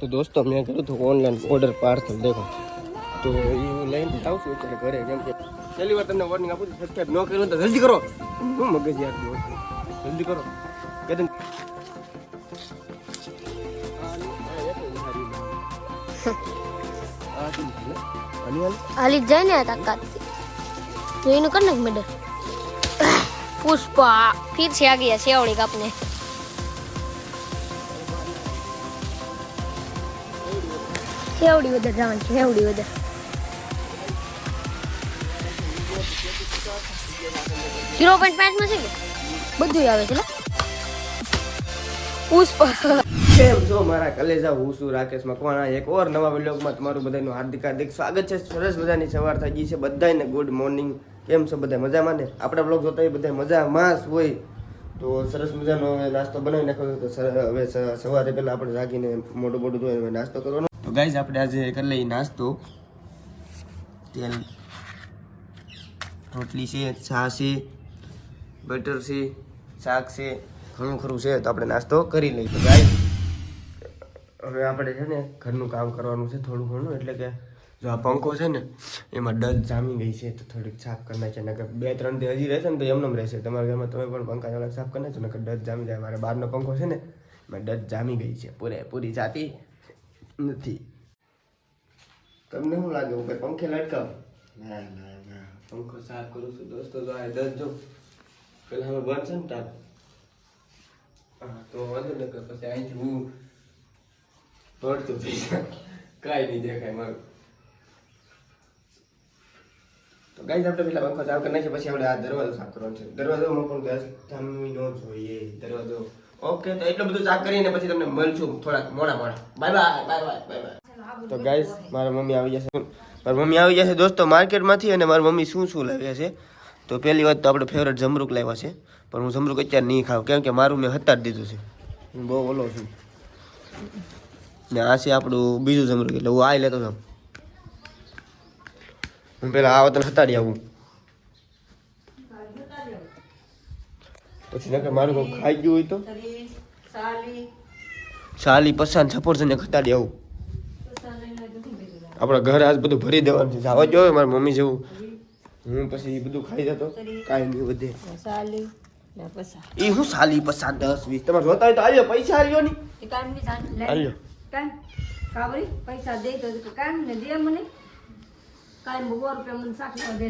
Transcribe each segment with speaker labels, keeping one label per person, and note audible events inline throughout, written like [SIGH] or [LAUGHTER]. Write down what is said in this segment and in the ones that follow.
Speaker 1: તો દોસ્તો, મેં કર્યું હતું ઓનલાઈન ઓર્ડર પાર્સલ દેખો. તો એ હું લઈને આવશું અત્યારે ઘરે, કેમ કે પહેલી વાર તમને વોર્નિંગ આપું સબસ્ક્રાઈબ ન કર્યું તો જલ્દી કરો. હું મગજ યાર જલ્દી કરો. કે
Speaker 2: હાલી જાય ને તાકાત તો એનું કર ને મેડમ પુષ્પા, ફીર છે આ ગયા સેવડી કાપને. સેવડી વધારે જવાનું છે સેવડી વધારે. ઝીરો પોઈન્ટ પાંચમાં છે કે બધું આવે છે લે.
Speaker 1: કેમ છો મારા કલેજા? હું છું રાકેશ મકવાણા. એક ઓર નવા વિલોગમાં તમારું બધાનું હાર્દિક હાર્દિક સ્વાગત છે. સરસ મજાની સવાર થઈ ગઈ છે બધાને ગુડ મોર્નિંગ કેમ છો બધા? મજામાં ને? આપણા બ્લોગ જોતા હોય બધા મજામાં જ હોય. તો સરસ મજાનો હવે નાસ્તો બનાવી નાખ્યો તો હવે સવારે પહેલાં આપણે જાગીને મોટું મોટું ધોઈને નાસ્તો કરવાનો તો ગાઈઝ, આપણે આજે કરી લઈએ નાસ્તો. તેલ, રોટલી છે, ચા છે, બટર છે, શાક છે, ઘણું ખરું છે, તો આપણે નાસ્તો કરી લઈએ. તો ગાઈઝ, હવે આપણે છે ને ઘરનું કામ કરવાનું છે થોડું ઘણું, એટલે કે જો આ પંખો છે ને, એમાં ડસ્ટ જામી ગઈ છે, તો થોડીક સાફ કરી નાખે નકર બે ત્રણ દિવસ હજી રહેશે ને તો એમનેમ રહેશે. તમારા ઘરમાં તમે પણ પંખા થોડાક સાફ કરી નાખો નકર ડસ્ટ જામી જાય. મારે બહારનો પંખો છે ને, એમાં ડસ્ટ જામી ગઈ છે, પૂરેપૂરી જાતી. નથી. તમને શું લાગે? હું કઈ પંખે લટકાવ? ના ના ના. પંખો સાફ કરું છું દોસ્તો, તો આ દસ જો. પેલા હવે બંધ છે ને તાર હા, તો વાંધો ન કર પછી અહીંથી હું દોડતું થઈ કાંઈ નહીં દેખાય મારું. તો ગાઈઝ આપણે પેલા પંખો સાફ કરી નાખીએ, પછી આપણે આ દરવાજો સાફ કરવાનો છે. દરવાજોમાં પણ ગેસ જામવી ન જોઈએ. દરવાજો ઓકે તો એટલું બધું ચાક કરીને પછી તમને મળશું થોડાક મોડા મોડા. Bye bye bye bye bye bye તો ગાઈઝ મારા મમ્મી આવી જશે. મારા મમ્મી આવી જશે દોસ્તો માર્કેટમાંથી અને મારી મમ્મી શું શું લાવ્યા છે. તો પહેલી વાત તો આપણે ફેવરેટ જમરૂક લાવ્યા છે. પણ હું જમરૂક અત્યારે નહીં ખાવ કેમ કે મારું મેં હતાર દીધું છે. હું બહુ ઓલો છું. ને આ છે આપણું બીજું જમરૂક એટલે હું આ લેતો હતો હું પહેલાં આ વતન હતાડી આવું. પછી નકર મારું કોઈ ખાઈ ગયું હોય તો? સાલી પસાન સફરજન ખતાડી આવું. આપણા ઘર આજ બધું ભરી દેવાનું છે. જવા જોઈએ મારી મમ્મી જેવું. હું પછી એ બધું ખાઈ જતો. કાંઈ નહીં વધે. એ હું સાલી પસાન દસ વીસ. તમારે જોતા હોય તો આવ્યો પૈસા આવ્યો નહીં.
Speaker 3: ની
Speaker 1: આવ્યો
Speaker 3: કાવરી પૈસા દે તો કામ ને દે મને કામ સો રૂપિયા મને સાકવા દે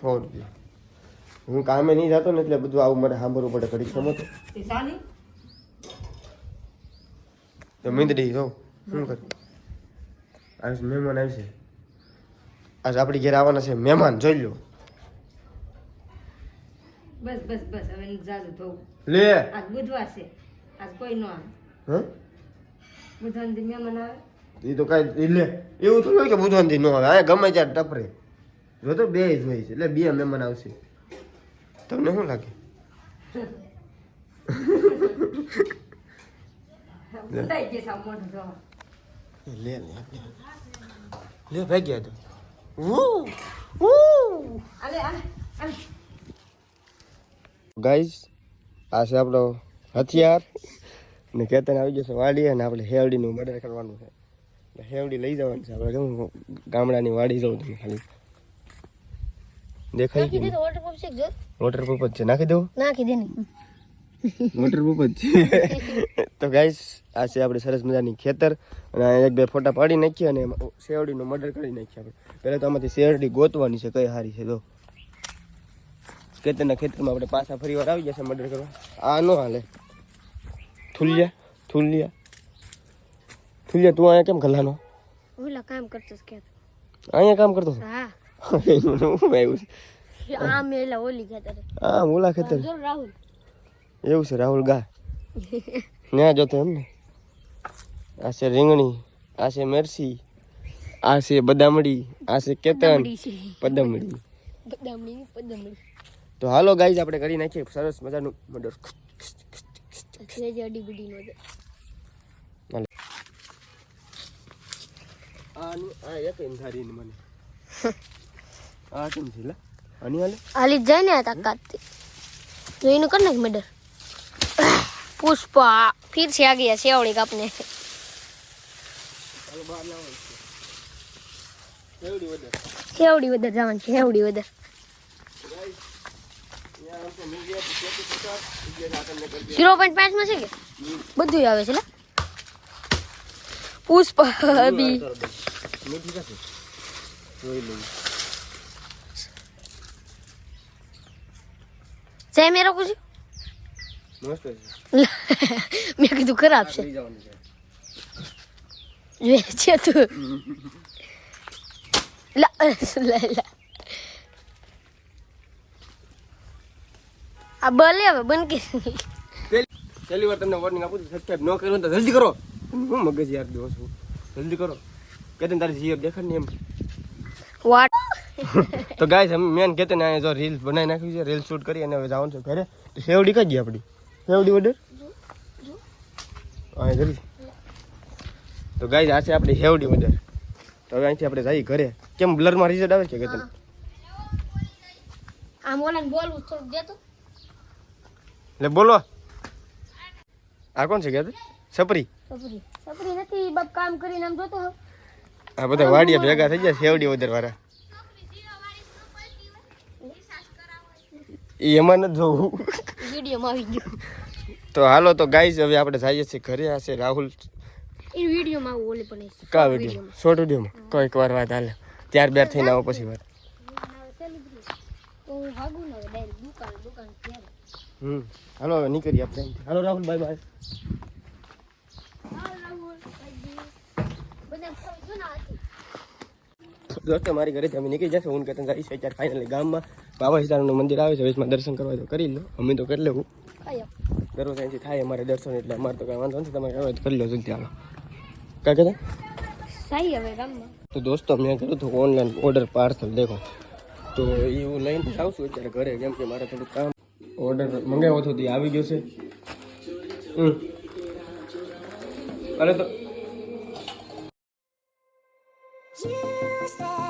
Speaker 1: સો રૂપિયા. હું કામે નહીં જતો ને એટલે બધું આવું મારે સાંભળવું પડે ઘડી સમજ તો.
Speaker 3: તે
Speaker 1: મીંદડી જો શું કર? આજ મહેમાન આવશે આજ આપણી ઘેર આવવાના છે. મહેમાન જોઈ લો
Speaker 3: બસ બસ બસ હવે જાજુ તો
Speaker 1: લે.
Speaker 3: આજ બુધવાર છે. આજ કોઈ નો આવે.
Speaker 1: હા?
Speaker 3: બુધવાર દી મહેમાન આવે.
Speaker 1: એ તો કાંઈ લે. એવું થોડું હોય કે દી નો આવે. આ ગમે ત્યારે ટપરે. જો તો બે જ હોય છે. એટલે બે મહેમાન આવશે. તમને શું લાગે? [LAUGHS] લે લે લે. ભાગ્યા તો. ગાઈઝ આ છે આપણો હથિયાર. ને કેતન આવી જશે વાડી અને આપણે હેવડીનું મર્ડર કરવાનું છે. હેવડી લઈ જવાનું છે. આપણે ગામડાની વાડી જવું તમે ખાલી? દેખાય કે
Speaker 2: નાખી વોટર પંપ છે જો.
Speaker 1: નાખી દઉં
Speaker 2: નાખી દે ને.
Speaker 1: વોટરપ્રૂફ જ છે. [LAUGHS] તો ગાઈસ આ છે આપણે સરસ મજાની ખેતર. અને આ એક બે ફોટા પાડી નાખીએ અને એમાં શેરડીનું મર્ડર કરી નાખીએ આપણે. પહેલાં તો આમાંથી શેરડી ગોતવાની છે કઈ હારી છે તો ખેતરના ખેતરમાં આપણે પાછા ફરી વાર આવી જશે મર્ડર કરવા. આ ન હાલે. થુલિયા થુલિયા. થુલિયા તું અહીંયા કેમ ગલાનો
Speaker 2: ઓલા કામ કરતો કે
Speaker 1: અહીંયા કામ કરતો
Speaker 2: હા. ઓલી ખેતર
Speaker 1: એવું છે રાહુલ ગા. ન્યા જોતો એમ ને. આ છે રીંગણી આ છે મેરસી આ છે બદામડી આ છે કેતન
Speaker 2: પદમડી
Speaker 1: તો હાલો ગાઈઝ આપણે કરી નાખીએ. સરસ મજાનું મર્ડર આ એક ધારી મને. [LAUGHS] આ કેમ છે આની હાલે
Speaker 2: હાલી જાય ને તાકાતથી તો એનું કર નાખ મેડર પુષ્પા ફીર છે આ ગયા
Speaker 1: સેવડી કાપને
Speaker 2: સેવડી વધર જવાનું છે સેવડી વધર ઝીરો પોઈન્ટ પાંચમાં છે કે બધું આવે છે પુષ્પા બી છે મેં રાખું છું
Speaker 1: મસ્ત છે
Speaker 2: મેં કીધું ખરાબ છે
Speaker 1: જવાનું છે
Speaker 2: તું આ બલે હવે બંધ
Speaker 1: પહેલી પહેલી વાર તમને વોર્નિંગ આપું સબસ્ક્રાઇબ ન કર્યું તો જલ્દી કરો હું મગજ યાર દો છું જલ્દી કરો કે તારી જીએફ દેખાડ ને એમ
Speaker 2: વાટ [LAUGHS]
Speaker 1: તો ગાઈસ અમે મેન કહેતે ને જો રીલ્સ બનાવી નાખ્યું છે રીલ શૂટ કરી અને હવે જવાનું છે ઘરે. તો સેવડી કઈ ગઈ આપણી સેવડી ઓર્ડર હા જલ્દી. તો ગાઈસ આ છે આપણી હેવડી ઓર્ડર તો હવે અહીંથી આપણે જઈએ ઘરે. કેમ બ્લરમાં રિઝલ્ટ આવે છે કે તને?
Speaker 2: આમ ઓલાને બોલવું થોડુંક દેતો.
Speaker 1: એટલે બોલો. આ કોણ છે કે સપરી.
Speaker 2: સપરી. સપરી નથી બબ કામ કરીને આમ જોતો હોવ
Speaker 1: આ બધા વાડિયા ભેગા થઈ ગયા સેવડી ઓર્ડર વાળા એ એમાં નથી જોવું.
Speaker 2: વિડીયોમાં આવી ગયું.
Speaker 1: તો હાલો તો ગાઈઝ હવે આપણે જઈએ છીએ ઘરે. આ છે રાહુલ.
Speaker 2: એ વિડીયોમાં આવું ઓલે પણ
Speaker 1: કા વીડિયો? શોર્ટ વિડીયોમાં? કોઈક વાર વાત હાલે. ત્યાર બેર થઈને આવો પછી વાત. હમ. હાલો હવે નીકળીએ આપણે. હાલો રાહુલ બાય બાય દોસ્તો મારી ઘરે અમે નીકળી જશે હું કહેતા જઈશ અત્યારે ફાઇનલી ગામમાં. બાબા સીતારામનું મંદિર આવે છે વેચમાં દર્શન કરવા તો કરી લો. અમે તો કરી લેવું. દરરોજ અહીંથી થાય અમારે દર્શન એટલે અમારે તો કાંઈ વાંધો નથી તમે કહેવાય તો કરી લો જલ્દી હાલો કાંઈ કહેતા?
Speaker 2: સાઈ હવે ગામમાં.
Speaker 1: તો દોસ્તો મેં કર્યું હતું ઓનલાઈન ઓર્ડર પાર્સલ દેખો. તો એ હું લઈને જાઉં છું અત્યારે ઘરે કેમ કે મારે થોડું કામ. ઓર્ડર મંગાવ્યો હતો તે આવી ગયો છે. અરે તો said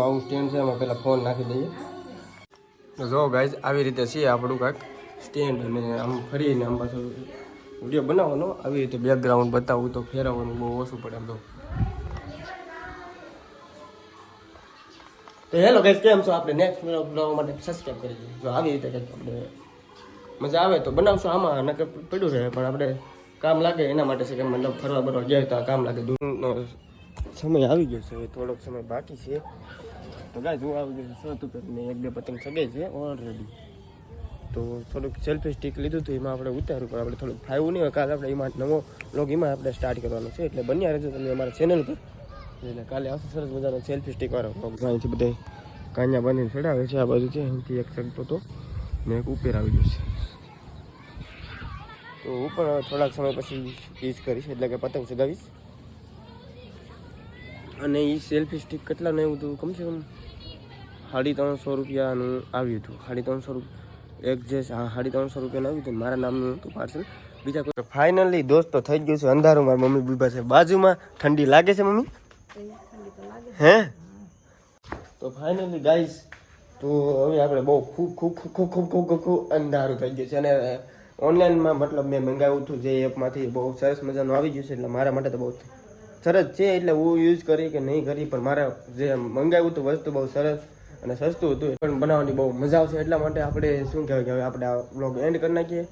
Speaker 1: જો આવું સ્ટેન્ડ છે, એમાં પહેલાં ફોન નાખી દઈએ. જો ગાઈઝ આવી રીતે છે આપણું કાંઈક સ્ટેન્ડ અને આમ ફરીને આમ પાછું વીડિયો બનાવવાનો. આવી રીતે બેકગ્રાઉન્ડ બતાવવું તો ફેરવવાનું બહુ ઓછું પડે એમ તો. તો હેલો ગાઈઝ કેમ છો? આપણે નેક્સ્ટ બનાવવા માટે સબસ્ક્રાઈબ કરી દઈએ જો આવી રીતે કંઈક આપણે મજા આવે તો બનાવશું આમાં, નકર પડ્યું રહે, પણ આપણે કામ લાગે એના માટે છે કે મતલબ ફરવા બરવા ગયા તો કામ લાગે સમય આવી ગયો છે, થોડોક સમય બાકી છે. તો ગાય જોવા આવી ગયો શું મેં એક બે પતંગ સગે છે ઓલરેડી તો થોડુંક સેલ્ફી સ્ટિક લીધું હતું, એમાં આપણે ઉતાર્યું, પણ આપણે થોડુંક ફાયવું નહીં હોય. કાલે આપણે એમાં નવો લોગ એમાં આપણે સ્ટાર્ટ કરવાનો છે. એટલે બન્યા રહેજો તમે અમારા ચેનલ પર. એટલે કાલે આવશે સરસ મજાનો સેલ્ફી સ્ટિક વાળો vlog. અહીંથી બધા કાંયા બનીને ચડાવે છે, આ બાજુ છે. અહીંથી એક ચડતો હતો ને એક ઉપર આવી ગયો છે. તો હું પણ થોડાક સમય પછી યુઝ કરીશ, એટલે કે પતંગ ચગાવીશ. અને એ સેલ્ફી સ્ટિક કેટલાનું એવું હતું કમસે કમ? સાડી ત્રણસો રૂપિયાનું આવ્યું હતું. સાડી ત્રણસો રૂપિયા એક જે સાડી ત્રણસો રૂપિયાનું આવ્યું હતું. મારા નામનું હતું પાર્સલ બીજા કોઈ ફાઇનલી દોસ્તો થઈ ગયું છે અંધારું. મારા મમ્મી બીબા છે બાજુમાં ઠંડી લાગે છે મમ્મી? હે? તો ફાઇનલી ગાઈસ તો હવે આપણે બહુ ખૂબ ખૂબ ખૂબ ખૂબ ખૂબ ખૂબ ખૂબ અંધારું થઈ ગયું છે. અને ઓનલાઈનમાં મતલબ મેં મંગાવ્યું હતું જે એપમાંથી બહુ સરસ મજાનું આવી ગયું છે. એટલે મારા માટે તો બહુ સરસ છે એટલે હું યુઝ કરી કે નહીં કરી, પણ મારે જે મંગાવ્યું હતું વસ્તુ બહુ સરસ અને સસ્તું હતું પણ બનાવવાની બહુ મજા આવશે. એટલા માટે આપણે શું કહેવાય કે આપણે આ વ્લોગ એન્ડ કરી નાખીએ.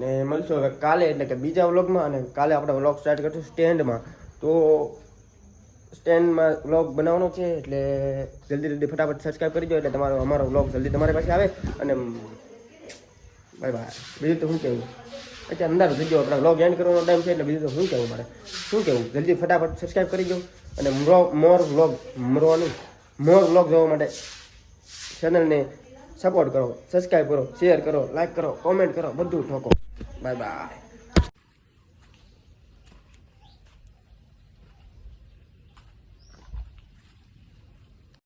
Speaker 1: ને મળશું હવે કાલે, એટલે કે બીજા વ્લોગમાં અને કાલે આપણે વ્લોગ સ્ટાર્ટ કરશું સ્ટેન્ડમાં તો સ્ટેન્ડમાં વ્લોગ બનાવવાનો છે, એટલે જલ્દી જલ્દી ફટાફટ સબસ્ક્રાઈબ કરી દો, એટલે તમારો અમારો વ્લોગ જલ્દી તમારી પાસે આવે. અને બાય બાય બીજું તો શું કહેવું? અત્યારે અંધારું થઈ ગયો, આપણે વ્લોગ એન્ડ કરવાનો ટાઈમ છે એટલે બીજું તો શું કહેવું મારે? શું કહેવું? જલ્દી ફટાફટ સબસ્ક્રાઈબ કરી દો અને મોર વ્લોગ મરો નહીં મોર વ્લોગ જોવા માટે ચેનલને સપોર્ટ કરો સબસ્ક્રાઈબ કરો શેર કરો લાઈક કરો કોમેન્ટ કરો, બધું ઠોકો. Bye bye